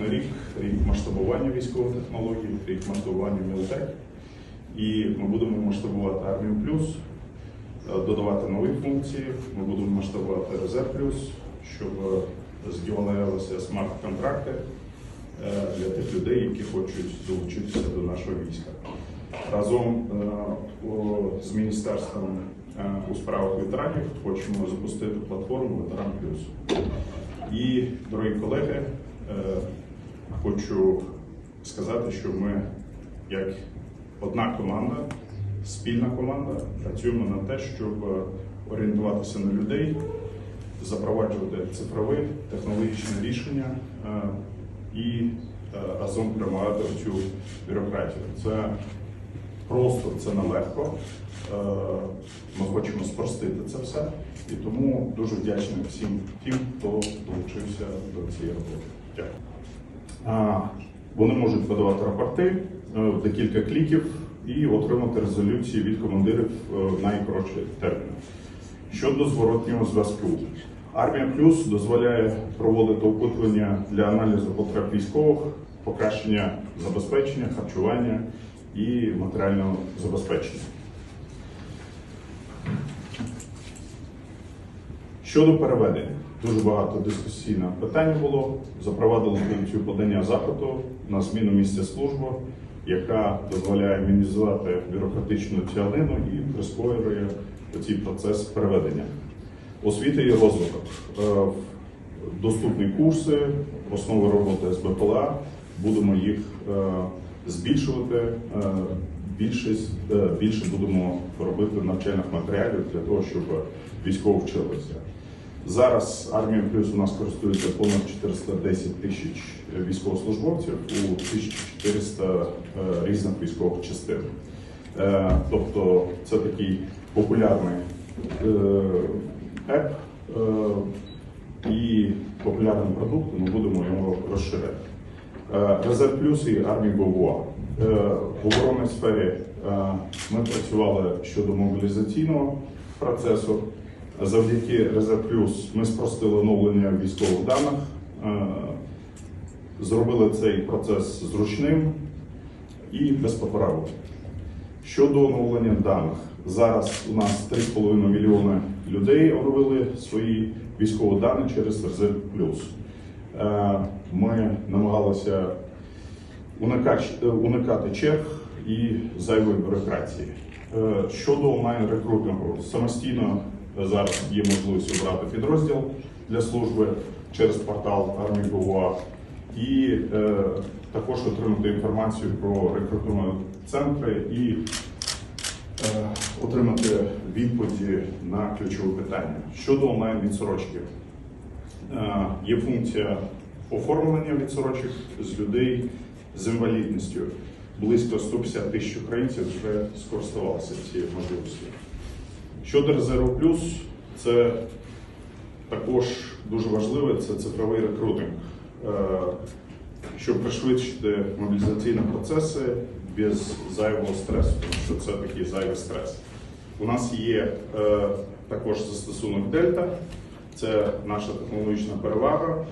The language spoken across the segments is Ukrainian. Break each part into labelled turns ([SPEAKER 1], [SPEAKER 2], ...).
[SPEAKER 1] наступний рік рік масштабування військових технологій, рік масштабування Мілтек. І ми будемо масштабувати армію плюс, е, додавати нові функції. Ми будемо масштабувати резерв плюс, щоб е, з'являлися смарт-контракти е, для тих людей, які хочуть долучитися до нашого війська. Разом з міністерством у справах ветеранів хочемо запустити платформу Ветеран Плюс. І, дорогі колеги, хочу сказати, що ми, як одна команда, спільна команда, працюємо на те, щоб е, орієнтуватися на людей, запроваджувати цифрові технологічні рішення е, і е, разом приймати цю бюрократію. Це просто це нелегко. Ми хочемо спростити це все. І тому дуже вдячний всім тим, хто долучився до цієї роботи. Дякую. Вони можуть подавати рапорти е, декілька кліків і отримати резолюції від командирів е, в найкоротші терміни. Щодо зворотнього зв'язку, армія плюс дозволяє проводити опитування для аналізу потреб військових, покращення забезпечення, харчування і матеріального забезпечення. Щодо переведення, дуже багато дискусійних питань було. Запровадили функцію подання запиту на зміну місця служби, яка дозволяє мінімізувати бюрократичну тягнину і прискорює цей процес переведення. Освіта і розвиток. Е, Доступні курси, основи роботи з БПЛА. Будемо їх е, збільшувати. е, Більшість, більше будемо робити навчальних матеріалів для того, щоб військово вчилися. Зараз армія плюс у нас користується понад 410 тисяч військовослужбовців у 1400 е, різних військових частин. Е, Тобто це такий популярний е, еп і популярний продукт, ми будемо його розширяти. Резерв плюс і армія ГОВОА. Е, В оборонній сфері ми працювали щодо мобілізаційного процесу. Завдяки Резерв Плюс ми спростили оновлення військових даних, е, зробили цей процес зручним і без поправок. Щодо оновлення даних, зараз у нас 3,5 мільйони людей оновили свої військові дані через Резерв Плюс. Е, Ми намагалися е, уникати черг і зайвої бюрократії. Е, Щодо онлайн-рекрутингу, самостійно зараз є можливість обрати підрозділ для служби через портал армії ГУА і е, також отримати інформацію про рекрутивні центри і е, отримати відповіді на ключові питання. Щодо онлайн-відсорочки, Е, є функція оформлення відсорочок з людей з інвалідністю. Близько 150 тисяч українців вже скористувалися цією можливістю. Щодо резерву плюс, це також дуже важливе це цифровий рекрутинг, Е, щоб пришвидшити мобілізаційні процеси без зайвого стресу, тому що це такий зайвий стрес. У нас є е, також застосунок Дельта, це наша технологічна перевага,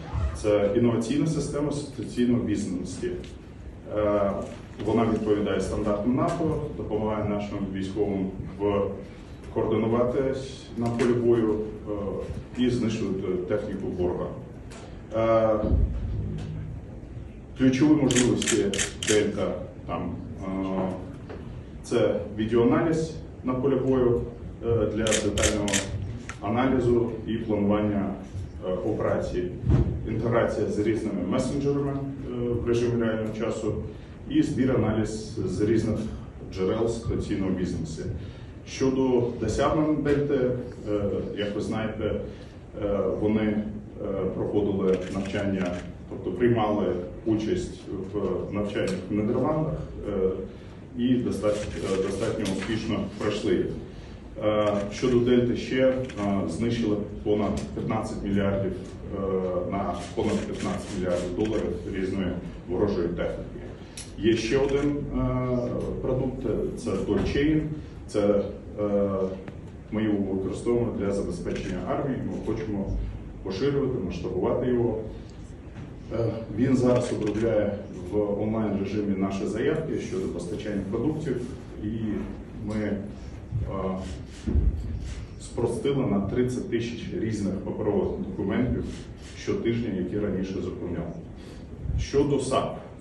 [SPEAKER 1] це інноваційна система ситуаційної бізнесу. Е, Вона відповідає стандартам НАТО, допомагає нашим військовим в координуватись на полі бою е, і знищувати техніку ворога. Е, Ключові можливості Дельта там е, це відеоаналіз на полі бою для детального аналізу і планування операцій, інтеграція з різними месенджерами в режимі реального часу і збір аналіз з різних джерел ситуаційного бізнесу. Щодо досягнень Дельти, як ви знаєте, е, вони е, проходили навчання, тобто приймали участь в навчаннях в Нідерландах е, і достатньо, достатньо успішно пройшли. Щодо Дельти ще знищили понад 15 мільярдів на понад 15 мільярдів доларів різної ворожої техніки. Є ще один продукт це Toolchain. Це ми його використовуємо для забезпечення армії. Ми хочемо поширювати, масштабувати його. Е, Він зараз обробляє в онлайн режимі наші заявки щодо постачання продуктів, і ми е, спростили на 30 тисяч різних паперових документів щотижня, які раніше заповняли. Щодо САП,